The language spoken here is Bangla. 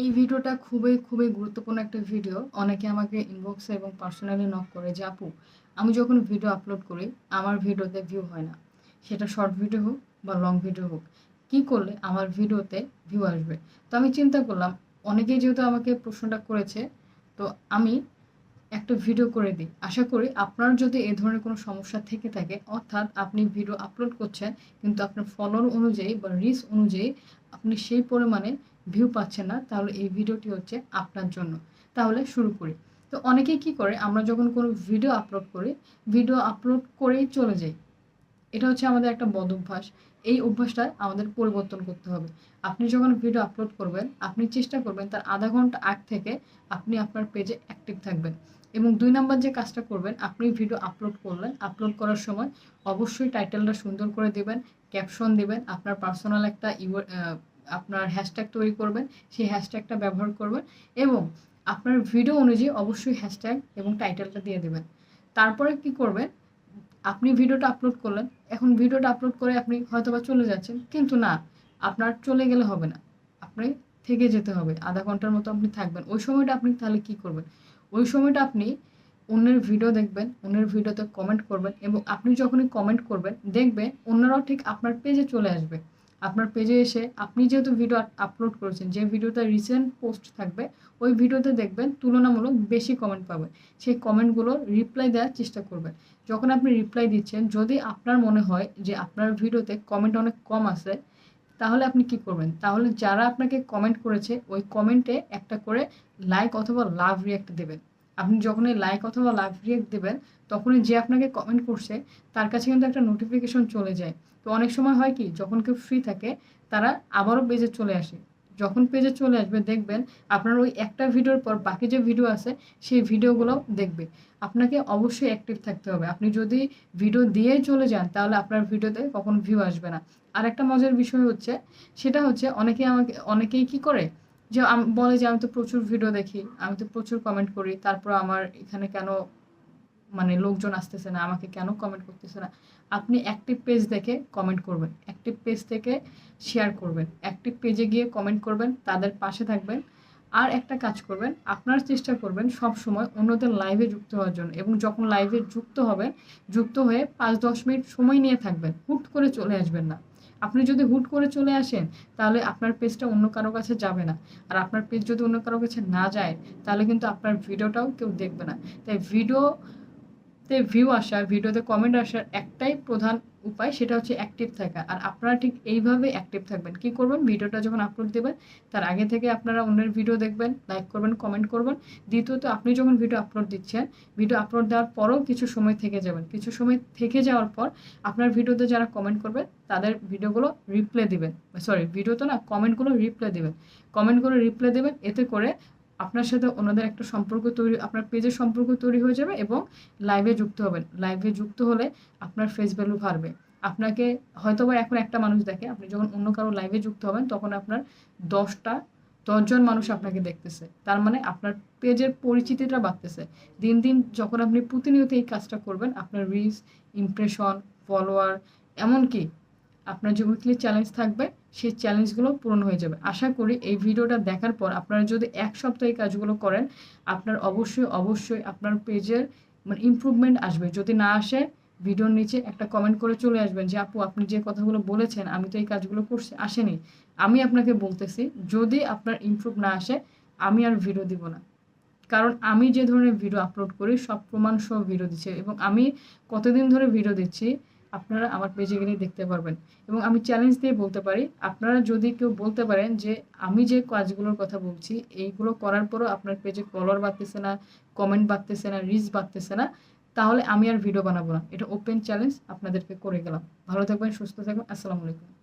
এই ভিডিওটা খুবই, খুবই গুরুত্বপূর্ণ একটা ভিডিও। অনেকে আমাকে ইনবক্সে এবং পার্সোনালি নক করে যে, "আপু, আমি যখন ভিডিও আপলোড করি, আমার ভিডিওতে ভিউ হয় না। সেটা শর্ট ভিডিও হোক বা লং ভিডিও হোক। কী করলে আমার ভিডিওতে ভিউ আসবে?" তো আমি চিন্তা করলাম, অনেকেই যেহেতু আমাকে প্রশ্নটা করেছে, তো আমি একটা ভিডিও করে দিই। আশা করি আপনার যদি এ ধরনের কোনো সমস্যা থেকে থাকে, অর্থাৎ আপনি ভিডিও আপলোড করছেন, কিন্তু আপনার ফলোয়ার অনুযায়ী বা রিচ অনুযায়ী আপনি সেই পরিমাণে ভিউ পাচ্ছেন না, তাহলে এই ভিডিওটি হচ্ছে আপনার জন্য। তাহলে শুরু করি। তো অনেকেই কি করে, আমরা যখন কোনো ভিডিও আপলোড করি, ভিডিও আপলোড করেই চলে যাই। এটা হচ্ছে আমাদের একটা বদ অভ্যাস এই অভ্যাসটা আমাদের পরিবর্তন করতে হবে। আপনি যখন ভিডিও আপলোড করবেন, আপনি চেষ্টা করবেন তার আধা ঘণ্টা আগ থেকে আপনি আপনার পেজে অ্যাক্টিভ থাকবেন। এবং দুই নাম্বার যে কাজটা করবেন, আপনি ভিডিও আপলোড করলেন, আপলোড করার সময় অবশ্যই টাইটেলটা সুন্দর করে দেবেন ক্যাপশন দেবেন আপনার পার্সোনাল একটা ইউ আপনার হ্যাশট্যাগ তৈরি করবেন, সেই হ্যাশট্যাগটা ব্যবহার করবেন এবং আপনার ভিডিও অনুযায়ী অবশ্যই হ্যাশট্যাগ এবং টাইটেলটা দিয়ে দেবেন তারপরে কি করবেন, আপনি ভিডিওটা আপলোড করলেন। এখন ভিডিওটা আপলোড করে আপনি হয়তোবা চলে যাচ্ছেন। কিন্তু না, আপনার চলে গেলে হবে না। আপনি থেকে যেতে হবে। আধা ঘণ্টার মতো আপনি থাকবেন। ওই সময়টা আপনি তাহলে কি করবেন? ওই সময়টা আপনি অন্যের ভিডিও দেখবেন, অন্যের ভিডিওতে কমেন্ট করবেন এবং আপনি যখনই কমেন্ট করবেন, দেখবেন অন্যরাও ঠিক আপনার পেজে চলে আসবে। আপনার পেজে এসে আপনি যেহেতু ভিডিও আপলোড করেছেন, যে ভিডিওটা রিসেন্ট পোস্ট থাকবে, ওই ভিডিওতে দেখবেন তুলনামূলক বেশি কমেন্ট পাবেন। সেই কমেন্টগুলোর রিপ্লাই দেওয়ার চেষ্টা করবেন। যখন আপনি রিপ্লাই দিচ্ছেন, যদি আপনার মনে হয় যে আপনার ভিডিওতে কমেন্ট অনেক কম আছে, তাহলে আপনি কি করবেন? তাহলে যারা আপনাকে কমেন্ট করেছে, ওই কমেন্টে একটা করে লাইক অথবা লাভ রিয়াক্ট দেবেন। আপনি যখনই লাইক অথবা লাভ রিয়াক্ট দেবেন তখনই যে আপনাকে কমেন্ট করছে, তার কাছে কিন্তু একটা নোটিফিকেশন চলে যায়। তো অনেক সময় হয় কি, যখন কেউ ফ্রি থাকে, তারা আবারও পেজে চলে আসে। যখন পেজে চলে আসবে দেখবেন আপনার ওই একটা ভিডিওর পর বাকি যে ভিডিও আছে, সেই ভিডিওগুলো দেখবে। আপনাকে অবশ্যই অ্যাক্টিভ থাকতে হবে। আপনি যদি ভিডিও দিয়েই চলে যান, তাহলে আপনার ভিডিওতে কখনো ভিউ আসবে না। আর একটা মজার বিষয় হচ্ছে, সেটা হচ্ছে অনেকেই আমাকে অনেকেই কি করে, যে বলে যে, "আমি তো প্রচুর ভিডিও দেখি, আমি তো প্রচুর কমেন্ট করি। তারপর আমার এখানে কেন মানে লোকজন আসতেছে না, আমাকে কেন কমেন্ট করতেছে না?" আপনি অ্যাক্টিভ পেজ দেখে কমেন্ট করবেন। অ্যাক্টিভ পেজ থেকে শেয়ার করবেন। অ্যাক্টিভ পেজে গিয়ে কমেন্ট করবেন, তাদের পাশে থাকবেন। আর একটা কাজ করবেন, আপনার চেষ্টা করবেন সবসময় অন্যদের লাইভে যুক্ত হওয়ার জন্য এবং যখন লাইভে যুক্ত হবেন, যুক্ত হয়ে ৫-১০ মিনিট সময় নিয়ে থাকবেন। হুট করে চলে আসবেন না। আপনি যদি হুট করে চলে আসেন, তাহলে আপনার পেজটা অন্য কারও কাছে যাবে না। আর আপনার পেজ যদি অন্য কারও কাছে না যায়, তাহলে কিন্তু আপনার ভিডিওটাও কেউ দেখবে না। তাই ভিডিওতে ভিউ আসা, ভিডিওতে কমেন্ট আসার একটাই প্রধান উপায়, সেটা হচ্ছে অ্যাক্টিভ থাকা। আর আপনারা ঠিক এইভাবে অ্যাক্টিভ থাকবেন। কি করবেন? ভিডিওটা যখন আপলোড দিবেন, তার আগে থেকে আপনারা অন্যের ভিডিও দেখবেন, লাইক করবেন, কমেন্ট করবেন। দ্বিতীয়ত আপনি যখন ভিডিও আপলোড দিচ্ছেন, ভিডিও আপলোড দেওয়ার পরেও কিছু সময় থেকে যাবেন। কিছু সময় থেকে যাওয়ার পর আপনার ভিডিওতে যারা কমেন্ট করবে, তাদের ভিডিওগুলো রিপ্লাই দিবেন। সরি, ভিডিওতে না, কমেন্টগুলো রিপ্লাই দিবেন। কমেন্টগুলো রিপ্লাই দেবেন এতে করে আপনার সাথে ওনাদের একটা সম্পর্ক তৈরি আপনার পেজের সম্পর্ক তৈরি হয়ে যাবে এবং লাইভে যুক্ত হবেন। লাইভে যুক্ত হলে আপনার ফেস ভ্যালু বাড়বে। আপনাকে হয়তোবা এখন একটা মানুষ দেখে, আপনি যখন অন্য কারও লাইভে যুক্ত হবেন, তখন আপনার দশটা দশজন মানুষ আপনাকে দেখতেছে। তার মানে আপনার পেজের পরিচিতিটা বাড়তেছে। দিন, দিন যখন আপনি প্রতিনিয়ত এই কাজটা করবেন, আপনার রিচ, ইমপ্রেশন, ফলোয়ার এমনকি আপনার যে উইকলি চ্যালেঞ্জ থাকবে, সেই চ্যালেঞ্জগুলো পূরণ হয়ে যাবে। আশা করি এই ভিডিওটা দেখার পর আপনারা যদি এক সপ্তাহে কাজগুলো করেন, আপনার অবশ্যই, অবশ্যই আপনার পেজের মানে ইমপ্রুভমেন্ট আসবে। যদি না আসে, ভিডিওর নিচে একটা কমেন্ট করে চলে আসবেন যে, "আপু আপনি যে কথাগুলো বলেছেন, আমি তো এই কাজগুলো করছি, আসেনি।" আমি আপনাকে বলতেছি, যদি আপনার ইমপ্রুভ না আসে, আমি আর ভিডিও দিব না। কারণ আমি যে ধরনের ভিডিও আপলোড করি, সব প্রমাণ সহ ভিডিও দিচ্ছি এবং আমি কতদিন ধরে ভিডিও দিচ্ছি, আপনারা আমার পেজে গেলে দেখতে পারবেন। এবং আমি চ্যালেঞ্জ দিয়ে বলতে পারি, আপনারা যদি কেউ বলতে পারেন যে, আমি যে কাজগুলোর কথা বলছি, এইগুলো করার পরও আপনার পেজে ফলোয়ার বাড়তেছে না, কমেন্ট বাড়তেছে না, রিচ বাড়তেছে না, তাহলে আমি আর ভিডিও বানাবো না। এটা ওপেন চ্যালেঞ্জ আপনাদেরকে করে গেলাম। ভালো থাকবেন, সুস্থ থাকবেন। আসসালামু আলাইকুম।